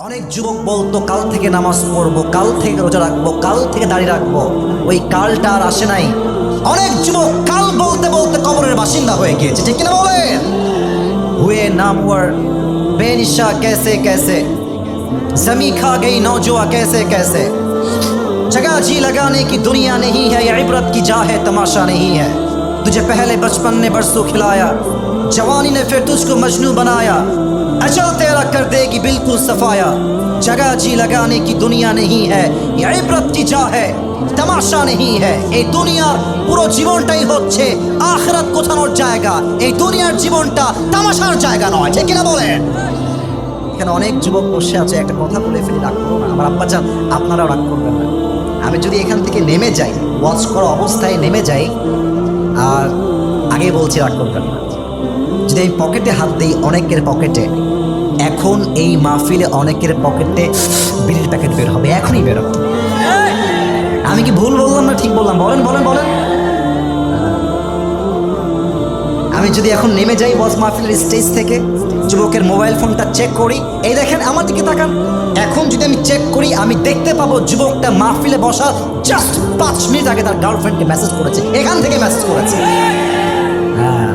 অনেক যুবক বলতো কাল থেকে নামাজ পড়বো কাল থেকে রোজা রাখবো কাল থেকে দাড়ি রাখবো ওই কালটা আর আসে নাই অনেক যুবক কাল বলতে বলতে কবরের বাসিন্দা হয়ে গিয়েছে ঠিক কিনা বলেন हुए नामवर बेनिशा कैसे कैसे जमी खा गई नौजुआ कैसे कैसे जगह जी लगाने की दुनिया नहीं है ये इबरत की जा है तमाशा नहीं है तुझे पहले बचपन ने बरसों खिलाया जवानी ने फिर तुझको मजनू बनाया अचल तेरा कर देगी बिल्कुल सफाया जगह जी लगाने की दुनिया नहीं है ये इबरत की जा है তামাশা নেই হ্যাঁ এই দুনিয়ার পুরো জীবনটাই হচ্ছে আখরাত কোথানোর জায়গা এই দুনিয়ার জীবনটা তামাশার জায়গা নয় ঠিক কিনা বলেন এখানে অনেক যুবক বসে আছে একটা কথা বলে ফেলি রাগ করবো না আমার আব্বা যান আপনারাও রাগ করবেন না আমি যদি এখান থেকে নেমে যাই ওয়াচ করা অবস্থায় নেমে যাই আর আগে বলছি রাগ করবেন না যদি আমি পকেটে হাত দিই অনেকের পকেটে এখন এই মাহফিলে অনেকের পকেটে বিড়ির প্যাকেট বের হবে, এখনই বের হবে। আমি কি ভুল বললাম না ঠিক বললাম? বলেন বলেন বলেন। আমি যদি এখন নেমে যাই বস মাহফিলের স্টেজ থেকে, যুবকের মোবাইল ফোনটা চেক করি, এই দেখেন আমার দিকে তাকান। এখন যদি আমি চেক করি, আমি দেখতে পাবো যুবকটা মাহফিলে বসা জাস্ট পাঁচ মিনিট আগে তার গার্লফ্রেন্ডকে মেসেজ করেছে, এখান থেকে মেসেজ করেছে। হ্যাঁ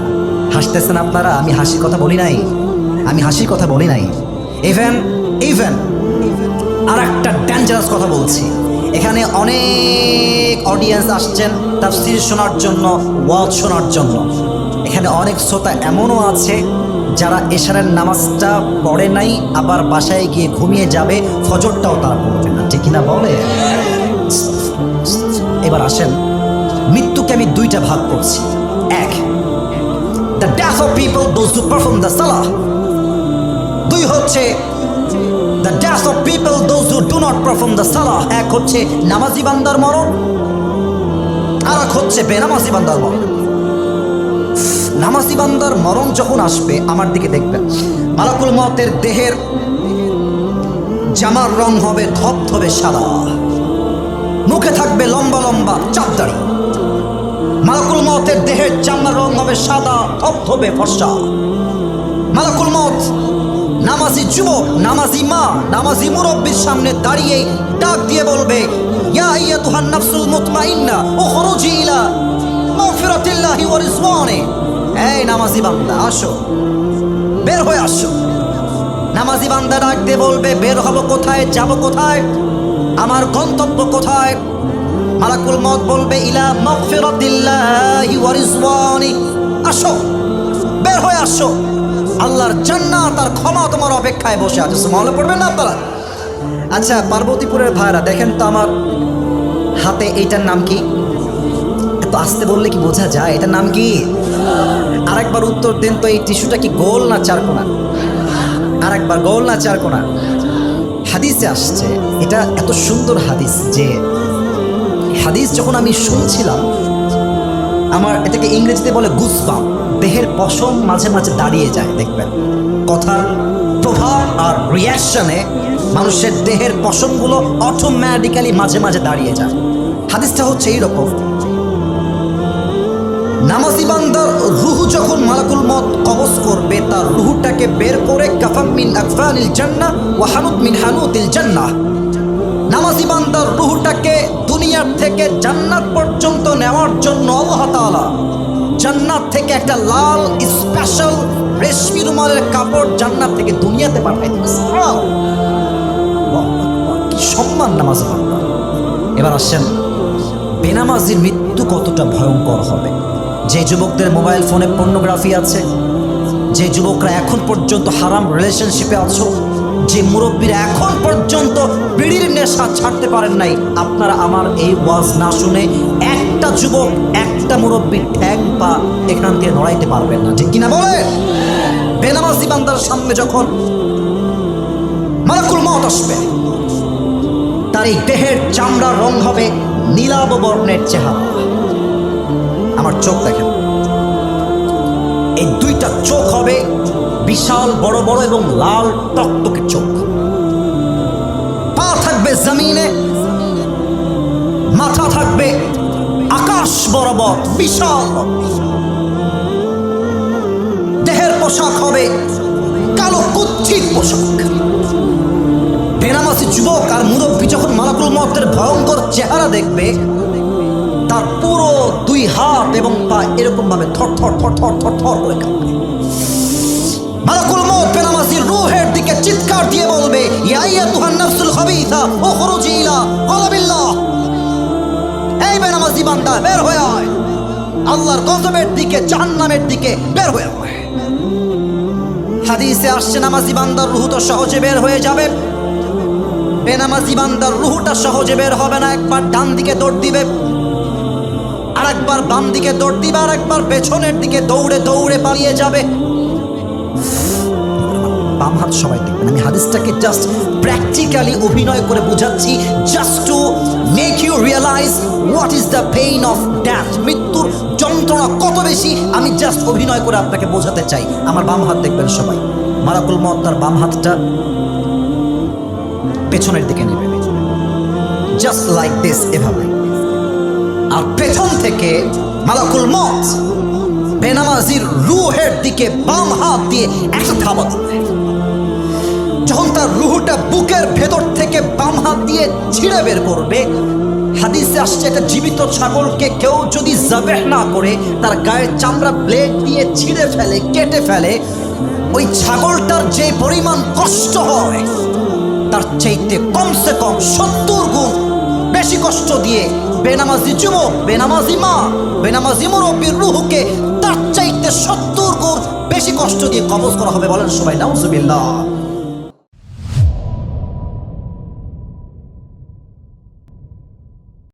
হাসতেছেন আপনারা, আমি হাসির কথা বলি নাই। আমি হাসির কথা বলি নাই। ইভেন ইভেন আর একটা ডেঞ্জারাস কথা বলছি। এখানে অনেক অডিয়েন্স আসছেন তাফসির শোনার জন্য, ওয়াজ শোনার জন্য। এখানে অনেক শ্রোতা এমনও আছে যারা এশারের নামাজটা পড়ে নাই, আবার বাসায় গিয়ে ঘুমিয়ে যাবে, ফজরটাও তারা পড়বে না। ঠিক কিনা বলে? এবার আসেন, মৃত্যুকে আমি দুইটা ভাগ করছি। এক the death of people those to perform the সালাহ দুই হচ্ছে the death of people those who do not perform the সালাহ এক হচ্ছে নামাজি বান্দার মরণ আর এক হচ্ছে বেনামাজি বান্দার মরণ। নামাজি বান্দার মরণ যখন আসবে, আমার দিকে দেখবেন। মালাকুল মতের দেহের জামার রং হবে ধবধবে সাদা। মুখে থাকবে লম্বা লম্বা চাপ দাড়ি মালাকুল মতের দেহের চামড়ার রং হবে সাদা, ধবধবে ফর্সা। মালাকুল মত নামাজি যুবক, নামাজি মা, নামাজি মুরব্বীর সামনে দাঁড়িয়ে ডাক দিয়ে বলবে উখরুজি ইলা আসো, বের হয়ে বলবে, বের হব কোথায়? যাব কোথায়? আমার গন্তব্য কোথায়? মালাকুল মত বলবে, ইলা মাগফিরাতিল্লাহি আসো, বের হয়ে আসো। আল্লাহর জান্নাত আর ক্ষমা তোমার অপেক্ষায় বসে আছে। মহলে পড়বেন না আপনারা? আচ্ছা পার্বতীপুরের ভাইরা, দেখেন তো আমার হাতে এইটার নাম কি? এত আসতে বললে কি বোঝা যায়? এটার নাম কি? আরেকবার উত্তর দেন তো, এই টিস্যুটা কি গোল না চারকোনা আরেকবার গোল না চারকোনা হাদিসে আসছে, এটা এত সুন্দর হাদিস যে হাদিস যখন আমি শুনছিলাম, আমার এটাকে ইংরেজিতে বলে গুসবাম। দেহের পশম মাঝে মাঝে দাঁড়িয়ে যায়, দেখবেন। কথার প্রভাব আর রিয়াকশনে মানুষের দেহের পশমগুলো অটোমেটিক্যালি মাঝে মাঝে দাঁড়িয়ে যায়। হাদিসটা হচ্ছে এইরকম। নামাজি বান্দার রুহু যখন মালাকুল মত কবজ করবে, তার রুহুটাকে বের করে কাফাম আকফানিল জান্নাহ ওয়া হানুত মিন রুহুটাকে দুনিয়ার থেকে জান্নাত পর্যন্ত নেওয়ার জন্য আল্লাহ তাআলা জান্নাত থেকে একটা লাল স্পেশাল রেশমি রুমালের কাপড় জান্নাত থেকে দুনিয়াতে পাঠাই কি সম্মান নামাজ এবার আসছেন বেনামাজির মৃত্যু কতটা ভয়ঙ্কর হবে? যে যুবকদের মোবাইল ফোনে পর্নোগ্রাফি আছে, যে যুবকরা এখন পর্যন্ত হারাম রিলেশনশিপে আছো, যে মুরব্বীরা এখন পর্যন্ত বিড়ির নেশা ছাড়তে পারেন নাই, আপনারা আমার এই ওয়াজ না শুনে একটা যুবক, একটা মুরব্বীর ঠ্যাং পা এখান থেকে নড়াইতে পারবেন না। ঠিক কিনা বলে? বেনামাজি বান্দার সামনে যখন মালাকুল মত আসবে, তার এই দেহের চামড়ার রং হবে নীলাভ বর্ণের চেহারা। আমার চোখ দেখেন। এই দুইটা চোখ হবে বিশাল, বড় বড় এবং লাল টকটকে চোখ। পা থাকবে জমিনে, মাথা থাকবে আকাশ বরাবর বিশাল। দেহের পোশাক হবে কালো কুচ্ছিত পোশাক। বেনামাসি যুবক আর মুরব্বী যখন মালাকুল মতের ভয়ঙ্কর চেহারা দেখবে, তার পুরো দুই হাত এবং পা এরকম ভাবে থর থর থর থর থর থর করে কাঁপবে। মালাকুল মত বেনামাসির রুহের দিকে চিৎকার দিয়ে বলবে, ইয়া ইয়া তুহান নাফসুল খাবিসা ওখরুজি ইলা কলাবিল্লাহ বান্দা বের হয়ে আয়। আল্লাহর গজবের দিকে, জাহান্নামের দিকে বের হয়ে আয়। হাদিসে আসছে, নামাজি বান্দার রুহু তো সহজে বের হয়ে যাবে। বেনামাজি বান্দার রুহুটা সহজে বের হবে না, একবার ডান দিকে দৌড় দিবে। আর একবার বাম দিকে দৌড় দিবে আর একবার পেছনের দিকে দৌড়ে দৌড়ে পালিয়ে যাবে। বাম হাত সবাই দেখবেন। আমি হাদিসটাকে জাস্ট প্র্যাকটিক্যালি অভিনয় করে বোঝাচ্ছি just to realise what is the pain of death মৃত্যুর যন্ত্রণা কত বেশি, আমি জাস্ট অভিনয় করে আপনাকে বোঝাতে চাই। আমার বাম হাত দেখবেন সবাই। মারাকুল মত তার বাম হাতটা পেছনের দিকে নেবে। জাস্ট লাইক দিস এভাবে। আর পেছন থেকে মালাকুল মত বেনামাজির রুহের দিকে বাম হাত দিয়ে একটা থাবা দিবে যখন তার রুহটা বুকের ভেতর থেকে বাম হাত দিয়ে ছিঁড়ে বের করবে হাদিসে আসছে, একটা জীবিত ছাগলকে কেউ যদি জাবেহ না করে, তার গায়ের চামড়া ব্লেড দিয়ে ছিঁড়ে ফেলে, কেটে ফেলে, ওই ছাগলটার যে পরিমাণ কষ্ট হয়, তার চাইতে কমসে কম সত্তর গুণ বেশি কষ্ট দিয়ে বেনামাজি যুবক, বেনামাজি মা, বেনামাজি মুরব্বীর রুহুকে তার চাইতে সত্তর গুণ বেশি কষ্ট দিয়ে কবজ করা হবে। বলেন সবাই, নাউজুবিল্লাহ।